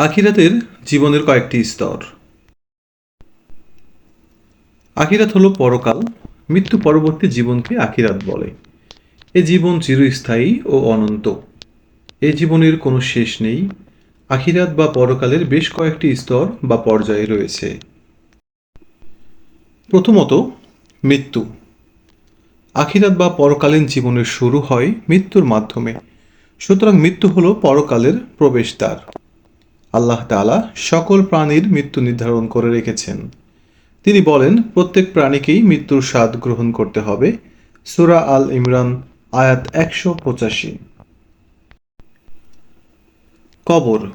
আখিরাতের জীবনের কয়েকটি স্তর। আখিরাত হলো পরকাল, মৃত্যু পরবর্তী জীবনকে আখিরাত বলে। এ জীবন চিরস্থায়ী ও অনন্ত। এ জীবনের কোনো শেষ নেই। আখিরাত বা পরকালের বেশ কয়েকটি স্তর বা পর্যায়ে রয়েছে। প্রথমত, মৃত্যু। আখিরাত বা পরকালীন জীবনের শুরু হয় মৃত্যুর মাধ্যমে। সুতরাং মৃত্যু হলো পরকালের প্রবেশদ্বার। আল্লাহ তাআলা সকল প্রাণীর মৃত্যু নির্ধারণ করে রেখেছেন। তিনি বলেন, প্রত্যেক প্রাণীকেই মৃত্যুর স্বাদ গ্রহণ করতে হবে। সুরা আল ইমরান, আয়াত একশো পঁচাশি। কবর।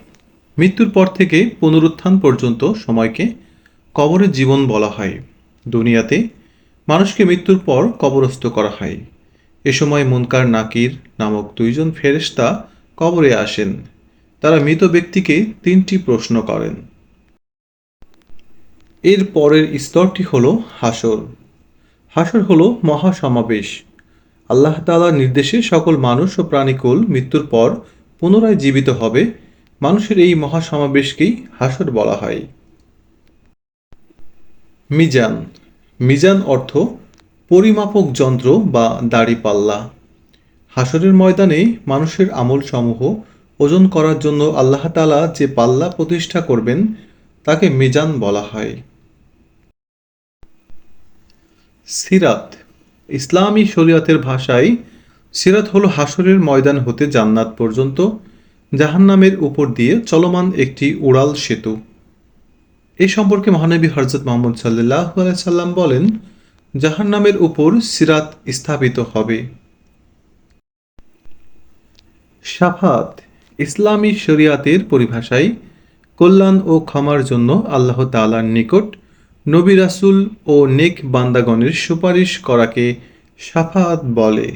মৃত্যুর পর থেকে পুনরুত্থান পর্যন্ত সময়কে কবরের জীবন বলা হয়। দুনিয়াতে মানুষকে মৃত্যুর পর কবরস্থ করা হয়। এ সময় মুনকার নাকির নামক দুইজন ফেরেশতা কবরে আসেন। তারা মৃত ব্যক্তিকে তিনটি প্রশ্ন করেন। এর পরের স্তরটি হল হাসর। হাসর হলো মহাসমাবেশ। আল্লাহ তাআলার নির্দেশে সকল মানুষ ও প্রাণীকুল মৃত্যুর পর পুনরায় জীবিত হবে। মানুষের এই মহাসমাবেশকেই হাসর বলা হয়। মিজান। মিজান অর্থ পরিমাপক যন্ত্র বা দাড়িপাল্লা হাসরের ময়দানে মানুষের আমল সমূহ ওজন করার জন্য আল্লাহ তাআলা যে পাল্লা প্রতিষ্ঠা করবেন, তাকে মিজান বলা হয়। সিরাত। ইসলামী শরিয়তের ভাষায় সিরাত হলো হাসরের ময়দান হতে জান্নাত পর্যন্ত, জাহান্নামের উপর দিয়ে চলমান একটি উড়াল সেতু। এ সম্পর্কে মহানবী হরজত মোহাম্মদ সাল্লাহ সাল্লাম বলেন, জাহান্নামের উপর সিরাত স্থাপিত হবে। সাফাত। ইসলামী শরিয়াতের পরিভাষায় কল্যাণ ও ক্ষমার জন্য আল্লাহ তাআলার নিকট নবী রাসুল ও নেক বান্দাগণের সুপারিশ করাকে সাফাত বলে।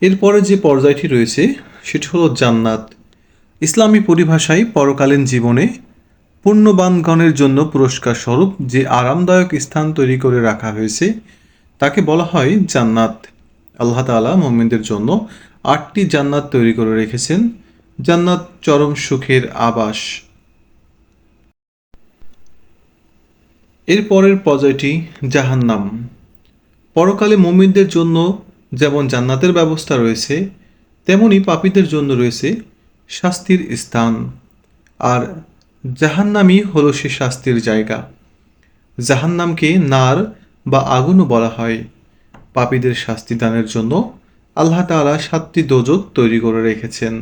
এরপরে যে পর্যায়টি রয়েছে, সেটি হলো জান্নাত। ইসলামী পরিভাষায় পরকালীন জীবনে পুণ্যবানগণের জন্য পুরস্কার স্বরূপ যে আরামদায়ক স্থান তৈরি করে রাখা হয়েছে, তাকে বলা হয় জান্নাত। আল্লাহ তাআলা মোমিনদের জন্য আটটি জান্নাত তৈরি করে রেখেছেন। জান্নাত চরম সুখের আবাস। এর পরের পর্যায়টি জাহান্নাম। পরকালে মুমিনদের জন্য যেমন জান্নাতের ব্যবস্থা রয়েছে, তেমনি পাপীদের জন্য রয়েছে শাস্তির স্থান। আর জাহান্নামই হলো সে শাস্তির জায়গা। জাহান্নামকে নার বা আগুনও বলা হয়। পাপীদের শাস্তি দানের জন্য আল্লাহ তাআলা সাতটি দোজক তৈরি করে রেখেছেন।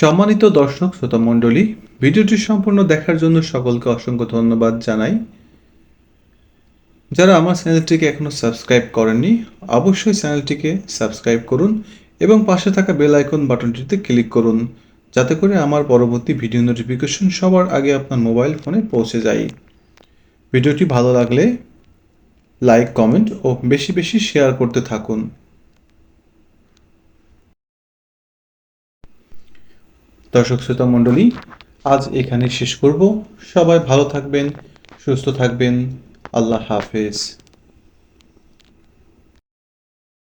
সম্মানিত দর্শক, শ্রোতা মণ্ডলী, ভিডিওটি সম্পূর্ণ দেখার জন্য সকলকে অসংখ্য ধন্যবাদ জানাই। যারা আমার চ্যানেলটিকে এখনও সাবস্ক্রাইব করেননি, অবশ্যই চ্যানেলটিকে সাবস্ক্রাইব করুন এবং পাশে থাকা বেল আইকন বাটনটিতে ক্লিক করুন, যাতে করে আমার পরবর্তী ভিডিও নোটিফিকেশন সবার আগে আপনার মোবাইল ফোনে পৌঁছে যায়। ভিডিওটি ভালো লাগলে লাইক কমেন্ট ও বেশি বেশি শেয়ার করতে থাকুন। দর্শক, শ্রোতা মণ্ডলী, আজ এখানে শেষ করব। সবাই ভালো থাকবেন, সুস্থ থাকবেন। আল্লাহ হাফেজ।